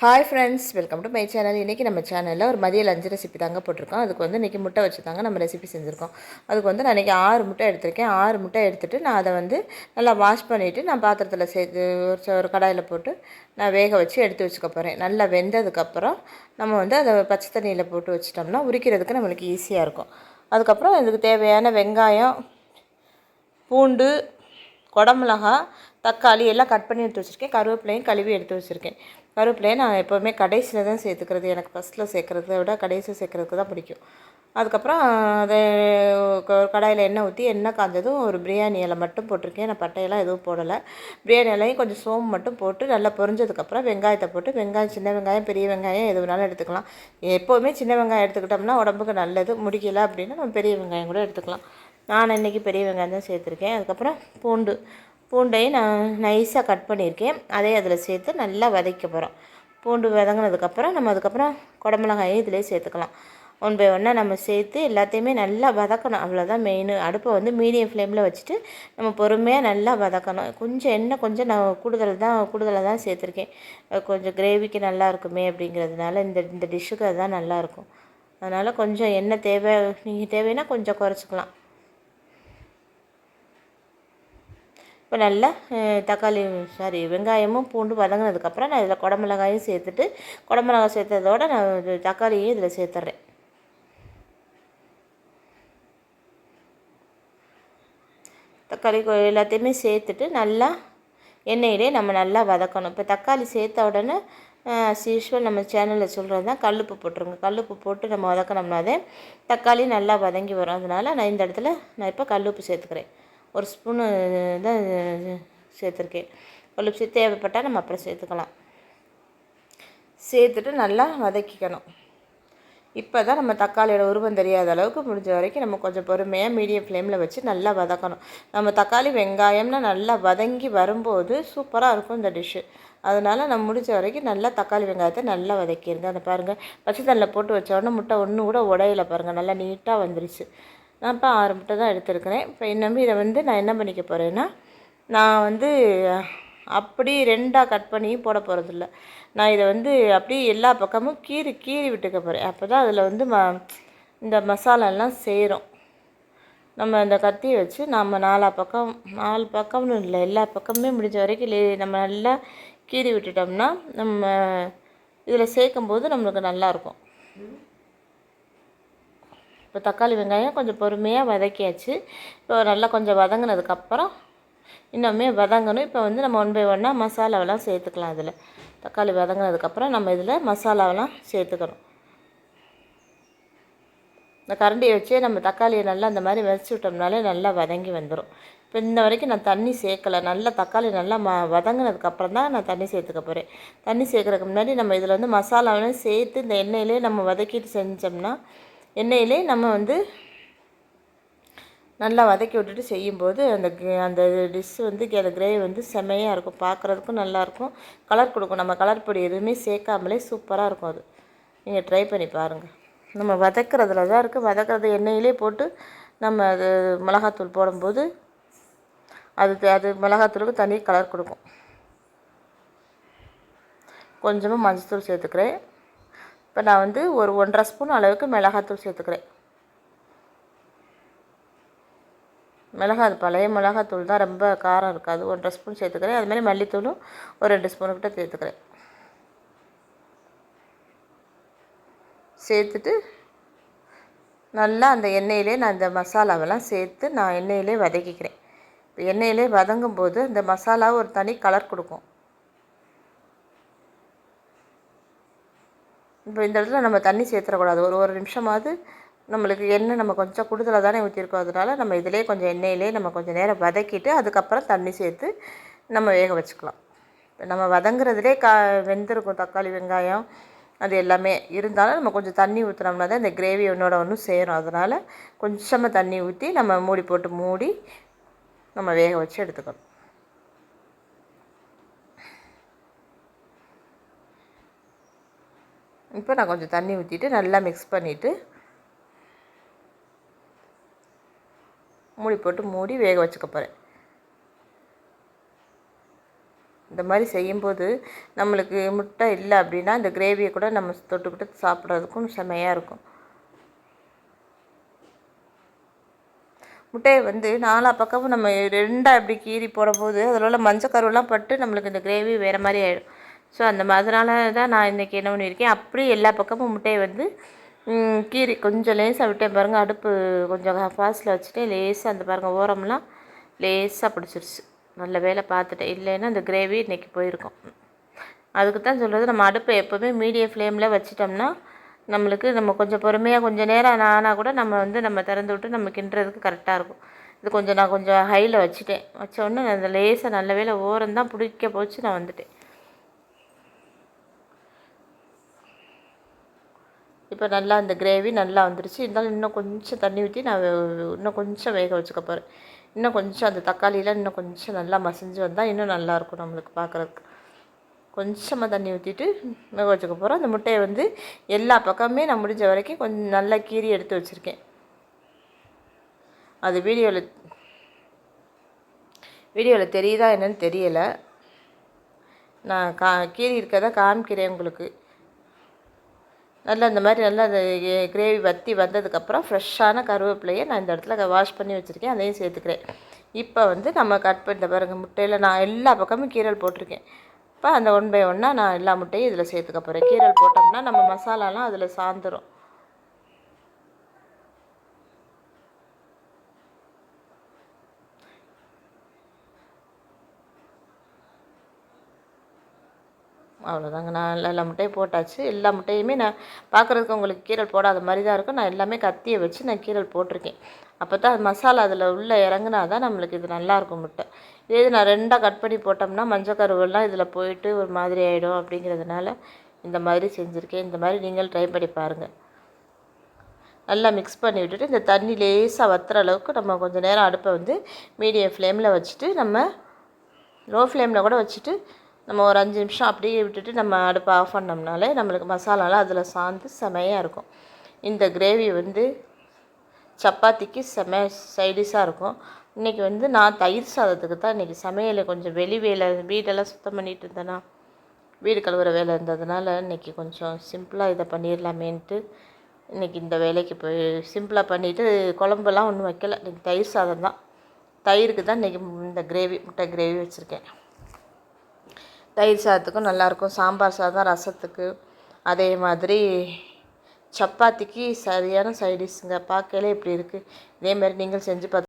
Hi friends welcome to my channel இன்றைக்கி நம்ம சேனலில் ஒரு மதிய லஞ்சு ரெசிபி தாங்க போட்டிருக்கோம். அதுக்கு வந்து இன்றைக்கி முட்டை வச்சு தாங்க நம்ம ரெசிபி செஞ்சுருக்கோம். அதுக்கு வந்து நான் இன்றைக்கி ஆறு முட்டை எடுத்திருக்கேன். ஆறு முட்டை எடுத்துகிட்டு நான் அதை வந்து நல்லா வாஷ் பண்ணிவிட்டு நான் பாத்திரத்தில் சேர்த்து ஒரு ஒரு கடாயில் போட்டு நான் வேக வச்சு எடுத்து வச்சுக்க போகிறேன் நல்லா வெந்ததுக்கப்புறம் நம்ம வந்து அதை பச்சை தண்ணியில் போட்டு வச்சிட்டோம்னா உரிக்கிறதுக்கு நம்மளுக்கு ஈஸியாக இருக்கும். அதுக்கப்புறம் இதுக்கு தேவையான வெங்காயம் பூண்டு குடமிளகா தக்காளி எல்லாம் கட் பண்ணி எடுத்து வச்சுருக்கேன். கருவேப்பிலையும் கழுவி எடுத்து வச்சுருக்கேன். கருவேப்பிலையை நான் எப்போவுமே கடைசியில் தான் சேர்த்துக்கிறது. எனக்கு ஃபஸ்ட்டில் சேர்க்குறத விட கடைசியில் சேர்க்குறதுக்கு தான் பிடிக்கும். அதுக்கப்புறம் அதை கடாயில் எண்ணெய் ஊற்றி எண்ணெய் காஞ்சதும் ஒரு பிரியாணி இலை மட்டும் போட்டிருக்கேன். நான் பட்டையெல்லாம் எதுவும் போடலை. பிரியாணி இலையும் கொஞ்சம் சோம்பு மட்டும் போட்டு நல்லா பொரிஞ்சதுக்கப்புறம் வெங்காயத்தை போட்டு வெங்காயம் சின்ன வெங்காயம் பெரிய வெங்காயம் எது வேணாலும் எடுத்துக்கலாம். எப்போவுமே சின்ன வெங்காயம் எடுத்துக்கிட்டோம்னா உடம்புக்கு நல்லது. முடிக்கலை அப்படின்னா நம்ம பெரிய வெங்காயம் கூட எடுத்துக்கலாம். நான் இன்றைக்கி பெரிய வெங்காயம் தான் சேர்த்துருக்கேன். அதுக்கப்புறம் பூண்டு. பூண்டையும் நான் நைஸாக கட் பண்ணியிருக்கேன். அதையும் அதில் சேர்த்து நல்லா வதக்க போகிறோம். பூண்டு வதங்கினதுக்கப்புறம் நம்ம அதுக்கப்புறம் குடமிளகாயும் இதிலே சேர்த்துக்கலாம். ஒன் பை ஒன்னாக நம்ம சேர்த்து எல்லாத்தையுமே நல்லா வதக்கணும். அவ்வளோதான் மெயின் அடுப்பை வந்து மீடியம் ஃப்ளேமில் வச்சுட்டு நம்ம பொறுமையாக நல்லா வதக்கணும். கொஞ்சம் எண்ணெய் கொஞ்சம் நான் கூடுதல் தான் கூடுதலாக தான் சேர்த்துருக்கேன். கொஞ்சம் கிரேவிக்கு நல்லா இருக்குமே அப்படிங்கிறதுனால இந்த இந்த டிஷ்ஷுக்கு அதுதான் நல்லாயிருக்கும் அதனால் கொஞ்சம் எண்ணெய் தேவை நீங்கள் தேவைன்னா கொஞ்சம் குறைச்சிக்கலாம். இப்போ நல்லா தக்காளி சாரி வெங்காயமும் பூண்டு வதங்கினதுக்கப்புறம் நான் இதில் குடமிளகாயும் சேர்த்துட்டு குடமிளகாய் சேர்த்ததோட நான் தக்காளியும் இதில் சேர்த்துட்றேன். தக்காளி எல்லாத்தையுமே சேர்த்துட்டு நல்லா எண்ணெயிலே நம்ம நல்லா வதக்கணும். இப்போ தக்காளி சேர்த்த உடனே யூஸ்வல் நம்ம சேனலில் சொல்கிறது தான் கல்லுப்பு போட்டுருங்க. கல்லுப்பு போட்டு நம்ம வதக்கினோம்னாதே தக்காளி நல்லா வதங்கி வரும். அதனால் நான் இந்த இடத்துல நான் இப்போ கல்லுப்பு சேர்த்துக்கிறேன். ஒரு ஸ்பூனு தான் சேர்த்துருக்கேன் ஒரு சேர்த்து தேவைப்பட்டால் நம்ம அப்புறம் சேர்த்துக்கலாம். சேர்த்துட்டு நல்லா வதக்கிக்கணும். இப்போ தான் நம்ம தக்காளியோட உருவம் தெரியாத அளவுக்கு முடிஞ்ச வரைக்கும் நம்ம கொஞ்சம் பொறுமையாக மீடியம் ஃப்ளேமில் வச்சு நல்லா வதக்கணும். நம்ம தக்காளி வெங்காயம்னா நல்லா வதங்கி வரும்போது சூப்பராக இருக்கும் இந்த டிஷ்ஷு. அதனால் நம்ம முடிஞ்ச வரைக்கும் நல்லா தக்காளி வெங்காயத்தை நல்லா வதக்கிடுங்க. அந்த பாருங்கள் பச்சை தண்ணியில் போட்டு வச்ச உடனே முட்டை ஒன்று கூட உடையில பாருங்கள் நல்லா நீட்டாக வந்துருச்சு. நான் இப்போ ஆறு முட்டை தான் எடுத்துருக்கிறேன். இப்போ இன்னும் இதை வந்து நான் என்ன பண்ணிக்க போகிறேன்னா நான் வந்து அப்படி ரெண்டாக கட் பண்ணி போட போகிறதில்ல நான் இதை வந்து அப்படியே எல்லா பக்கமும் கீறி கீறி விட்டுக்க போகிறேன் அப்போ தான் அதில் வந்து ம இந்த மசாலாலாம் சேரும். நம்ம இந்த கத்தியை வச்சு நம்ம நாலா பக்கம் நாலு பக்கம்னு இல்லை எல்லா பக்கமுமே முடிஞ்ச வரைக்கும் லே- நம்ம நல்லா கீறி விட்டுட்டோம்னா நம்ம இதில் சேர்க்கும்போது நம்மளுக்கு நல்லாயிருக்கும் இப்போ தக்காளி வெங்காயம் கொஞ்சம் பொறுமையாக வதக்கியாச்சு. இப்போ நல்லா கொஞ்சம் வதங்கினதுக்கப்புறம் இன்னுமே வதங்கணும். இப்போ வந்து நம்ம ஒன் பை ஒன்னாக மசாலாவெல்லாம் சேர்த்துக்கலாம் இதில். தக்காளி வதங்கினதுக்கப்புறம் நம்ம இதில் மசாலாவெல்லாம் சேர்த்துக்கணும். இந்த கரண்டியை வச்சு நம்ம தக்காளியை நல்லா அந்த மாதிரி வச்சு விட்டோம்னாலே நல்லா வதங்கி வந்துடும் இப்போ இந்த வரைக்கும் நான் தண்ணி சேர்க்கலை. நல்லா தக்காளி நல்லா ம வதங்கினதுக்கப்புறம் தான் நான் தண்ணி சேர்த்துக்க போகிறேன் தண்ணி சேர்க்குறதுக்கு முன்னாடி நம்ம இதில் வந்து மசாலாவெல்லாம் சேர்த்து இந்த எண்ணெயிலே நம்ம வதக்கிட்டு செஞ்சோம்னா எண்ணெயிலே நம்ம வந்து நல்லா வதக்கி விட்டுட்டு செய்யும்போது அந்த அந்த டிஷ் வந்து அந்த கிரேவி வந்து செம்மையாக இருக்கும். பார்க்குறதுக்கும் நல்லாயிருக்கும் கலர் கொடுக்கும். நம்ம கலர் பொடி எதுவுமே சேர்க்காமலே சூப்பராக இருக்கும் அது. நீங்கள் ட்ரை பண்ணி பாருங்கள் நம்ம வதக்கிறதுல தான் இருக்குது வதக்கிறது எண்ணெயிலே போட்டு நம்ம அது மிளகாத்தூள் போடும்போது அது அது மிளகாத்தூளுக்கு தனி கலர் கொடுக்கும். கொஞ்சமாக மஞ்சத்தூள் சேர்த்துக்கிறேன். இப்போ நான் வந்து ஒரு ஒன்றரை ஸ்பூன் அளவுக்கு மிளகாத்தூள் சேர்த்துக்கிறேன். மிளகாய் அது பழைய மிளகாத்தூள் தான் ரொம்ப காரம் இருக்காது. ஒன்றரை ஸ்பூன் சேர்த்துக்கிறேன். அதுமாதிரி மல்லித்தூளும் ஒரு ரெண்டு ஸ்பூன் கிட்ட சேர்த்துக்கிறேன். சேர்த்துட்டு நல்லா அந்த எண்ணெயிலே நான் இந்த மசாலாவெல்லாம் சேர்த்து நான் எண்ணெயிலே வதக்கிக்கிறேன். இப்போ எண்ணெயிலே வதங்கும் போது இந்த மசாலா ஒரு தனி கலர் கொடுக்கும். இப்போ இந்த இடத்துல நம்ம தண்ணி சேர்த்துடக்கூடாது ஒரு ஒரு நிமிஷமாவது நம்மளுக்கு எண்ணெய் நம்ம கொஞ்சம் கூடுதலாக தானே ஊற்றிருக்கோம் அதனால நம்ம இதிலே கொஞ்சம் எண்ணெயிலே நம்ம கொஞ்சம் நேரம் வதக்கிட்டு அதுக்கப்புறம் தண்ணி சேர்த்து நம்ம வேக வச்சுக்கலாம். இப்போ நம்ம வதங்குறதுலே கா வெந்திருக்கும் தக்காளி வெங்காயம் அது எல்லாமே இருந்தாலும் நம்ம கொஞ்சம் தண்ணி ஊற்றினோம்னா தான் இந்த கிரேவி ஒன்றோட ஒன்று சேரும். அதனால் கொஞ்சமாக தண்ணி ஊற்றி நம்ம மூடி போட்டு மூடி நம்ம வேக வச்சு எடுத்துக்கணும். இப்போ நான் கொஞ்சம் தண்ணி ஊற்றிட்டு நல்லா மிக்ஸ் பண்ணிவிட்டு மூடி போட்டு மூடி வேக வச்சுக்க போகிறேன் இந்த மாதிரி செய்யும்போது நம்மளுக்கு முட்டை இல்லை அப்படின்னா இந்த கிரேவியை கூட நம்ம தொட்டுக்கிட்டு சாப்பிட்றதுக்கும் செமையாக இருக்கும். முட்டையை வந்து நாலா பக்கமும் நம்ம ரெண்டாக இப்படி கீறி போடும்போது அதில் உள்ள மஞ்சள் கருவெல்லாம் பட்டு நம்மளுக்கு இந்த கிரேவி வேறு மாதிரி ஆகிடும் ஸோ அந்த அதனால தான் நான் இன்றைக்கி என்ன பண்ணியிருக்கேன் அப்படியே எல்லா பக்கமும் முட்டையை வந்து கீரி கொஞ்சம் லேசாக விட்டேன் பாருங்கள் அடுப்பு கொஞ்சம் ஃபாஸ்ட்டில் வச்சுட்டு லேசாக அந்த பாருங்கள் ஓரம்லாம் லேசாக பிடிச்சிருச்சு. நல்ல வேலை பார்த்துட்டேன். இல்லைன்னா அந்த கிரேவி இன்றைக்கி போயிருக்கும். அதுக்கு தான் சொல்கிறது நம்ம அடுப்பை எப்போவுமே மீடியம் ஃப்ளேமில் வச்சிட்டோம்னா நம்மளுக்கு நம்ம கொஞ்சம் பொறுமையாக கொஞ்சம் நேரம் ஆனால் கூட நம்ம வந்து நம்ம திறந்து விட்டு நம்ம கிண்டுறதுக்கு கரெக்டாக இருக்கும். இது கொஞ்சம் நான் கொஞ்சம் ஹையில் வச்சுட்டேன். வச்ச உடனே அந்த லேசாக நல்ல வேலை ஓரம் தான் பிடிக்க போச்சு நான் வந்துட்டேன். இப்போ நல்லா அந்த கிரேவி நல்லா வந்துருச்சு. இருந்தாலும் இன்னும் கொஞ்சம் தண்ணி ஊற்றி நான் இன்னும் கொஞ்சம் வேக வச்சுக்க போகிறேன் இன்னும் கொஞ்சம் அந்த தக்காளியெலாம் இன்னும் கொஞ்சம் நல்லா மசிஞ்சு வந்தால் இன்னும் நல்லாயிருக்கும் நம்மளுக்கு பார்க்குறதுக்கு கொஞ்சமாக தண்ணி ஊற்றிட்டு வேக வச்சுக்க போகிறோம் அந்த முட்டையை வந்து எல்லா பக்கமுமே நான் முடிஞ்ச வரைக்கும் கொஞ்சம் நல்லா கீறி எடுத்து வச்சுருக்கேன். அது வீடியோவில் வீடியோவில் தெரியுதா என்னன்னு தெரியலை. நான் கா கீறி இருக்கதை காமிக்கிறேன் உங்களுக்கு. நல்லா இந்த மாதிரி நல்லா அந்த கிரேவி வற்றி வந்ததுக்கப்புறம் ஃப்ரெஷ்ஷான கருவேப்பிலையை நான் இந்த இடத்துல வாஷ் பண்ணி வச்சுருக்கேன். அதையும் சேர்த்துக்கிறேன். இப்போ வந்து நம்ம கட் பண்ண பாருங்கள் முட்டையில் நான் எல்லா பக்கமும் கீரல் போட்டிருக்கேன். இப்போ அந்த ஒன் பை ஒன்னாக நான் எல்லா முட்டையும் இதில் சேர்த்துக்க போகிறேன் கீரல் போட்டோம்னா நம்ம மசாலாலாம் அதில் சாந்துடும் அவ்வளோதாங்க நான் எல்லா முட்டையும் போட்டாச்சு. எல்லா முட்டையுமே நான் பார்க்குறதுக்கு உங்களுக்கு கீரல் போடாத மாதிரி தான் இருக்கும். நான் எல்லாமே கத்தியை வச்சு நான் கீரல் போட்டிருக்கேன். அப்போ தான் மசாலா அதில் உள்ளே இறங்குனா தான் நம்மளுக்கு இது நல்லாயிருக்கும் முட்டை. இதே இது நான் ரெண்டாக கட் பண்ணி போட்டோம்னா மஞ்சள் கருவெல்லாம் இதில் போயிட்டு ஒரு மாதிரி ஆகிடும் அப்படிங்கிறதுனால இந்த மாதிரி செஞ்சுருக்கேன். இந்த மாதிரி நீங்கள் ட்ரை பண்ணி பாருங்கள் நல்லா மிக்ஸ் பண்ணி விட்டுட்டு இந்த தண்ணி லேசாக வத்துற அளவுக்கு நம்ம கொஞ்சம் நேரம் அடுப்பை வந்து மீடியம் ஃப்ளேமில் வச்சுட்டு நம்ம லோ ஃப்ளேமில் கூட வச்சுட்டு நம்ம ஒரு அஞ்சு நிமிஷம் அப்படியே விட்டுட்டு நம்ம அடுப்பை ஆஃப் பண்ணோம்னாலே நம்மளுக்கு மசாலாலாம் அதில் சார்ந்து செமையாக இருக்கும். இந்த கிரேவி வந்து சப்பாத்திக்கு செம சைடிஷாக இருக்கும். இன்றைக்கி வந்து நான் தயிர் சாதத்துக்கு தான் இன்றைக்கி சமையலை கொஞ்சம் வெளி வேலை வீடெல்லாம் சுத்தம் பண்ணிகிட்டு இருந்தேன்னா வீடு கழுவுற வேலை இருந்ததுனால இன்றைக்கி கொஞ்சம் சிம்பிளாக இதை பண்ணிடலாமேன்ட்டு இன்றைக்கி இந்த வேலைக்கு போய் சிம்பிளாக பண்ணிவிட்டு குழம்புலாம் ஒன்றும் வைக்கல. இன்றைக்கி தயிர் சாதம் தான். தயிருக்கு தான் இன்றைக்கி இந்த கிரேவி முட்டை கிரேவி வச்சுருக்கேன். தயிர் சாதத்துக்கும் நல்லாயிருக்கும். சாம்பார் சாதம் ரசத்துக்கு. அதே மாதிரி சப்பாத்திக்கு சரியான சைடிஷ்ங்க பார்க்கலே இப்படி இருக்குது இதேமாரி நீங்கள் செஞ்சு பார்த்து